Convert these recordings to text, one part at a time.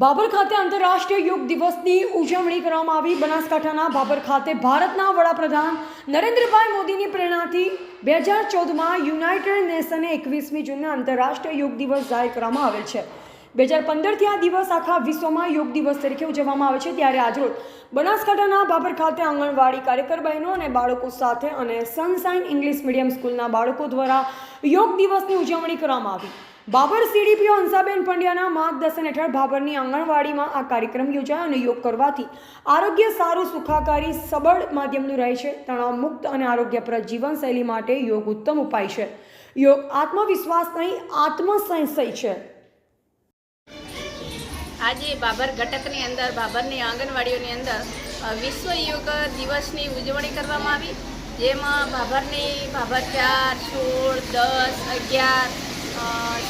બાબર ખાતે આંતરરાષ્ટ્રીય યોગ દિવસની ઉજવણી કરવામાં આવી. બનાસકાંઠાના બાબર ખાતે ભારતના વડાપ્રધાન નરેન્દ્રભાઈ મોદીની પ્રેરણાથી બે હજાર ચૌદમાં યુનાઇટેડ નેશને એકવીસમી જૂનને આંતરરાષ્ટ્રીય યોગ દિવસ જાહેર કરવામાં આવેલ છે. બે હજાર પંદરથી આ દિવસ આખા વિશ્વમાં યોગ દિવસ તરીકે ઉજવવામાં આવે છે. ત્યારે આજરોજ બનાસકાંઠાના બાબર ખાતે આંગણવાડી કાર્યકર બહેનો અને બાળકો સાથે અને સનસાઇન ઇંગ્લિશ મીડિયમ સ્કૂલના બાળકો દ્વારા યોગ દિવસની ઉજવણી કરવામાં આવી. બાબર સીડીપીઓ હંસાબેન પંડ્યાના માર્ગદર્શન હેઠળ બાબરની આંગણવાડીમાં આ કાર્યક્રમ યોજાયો અને યોગ કરવાથી આરોગ્ય સારું, સુખાકારી, સબળ માધ્યમનું રહે છે. તણાવ મુક્ત અને આરોગ્યપ્રદ જીવનશૈલી માટે યોગ ઉત્તમ ઉપાય છે. યોગ આત્મવિશ્વાસ નહીં, આત્મસંશય છે. આજે બાબર ઘટકની અંદર, બાબરની આંગણવાડીઓની અંદર વિશ્વ યોગ દિવસની ઉજવણી કરવામાં આવી, જેમાં બાબરની બાબર ચાર, સોળ, દસ, અગિયાર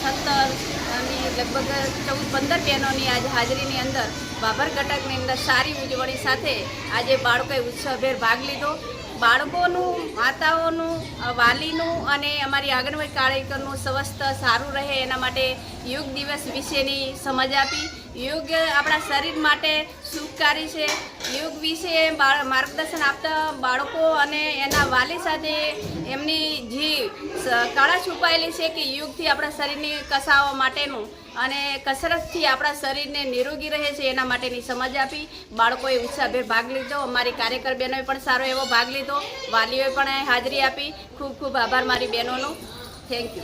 સત્તર અને લગભગ ચૌદ, પંદર બહેનોની આજે હાજરીની અંદર બાબર ઘટકની અંદર સારી ઉજવણી સાથે આજે બાળકોએ ઉત્સવભેર ભાગ લીધો. બાળકોનું, માતાઓનું વાલીનું અને અમારી આંગણવાડી કાર્યકરનું સ્વસ્થ, સારું રહે એના માટે યોગ દિવસ વિશેની સમજ આપી. યોગ આપણા શરીર માટે સુખકારી છે. યોગ વિશે માર્ગદર્શન આપતા બાળકો અને એના વાલી સાથે એમની જે કળા છુપાયેલી છે કે યોગથી આપણા શરીરની કસાવવા માટેનું અને કસરતથી આપણા શરીરને નિરોગી રહે છે એના માટેની સમજ આપી. બાળકોએ ઉત્સાહભેર ભાગ લીધો. અમારી કાર્યકર બહેનોએ પણ સારો એવો ભાગ લીધો. વાલીઓએ પણ હાજરી આપી. ખૂબ ખૂબ આભાર મારી બહેનોનો. Thank you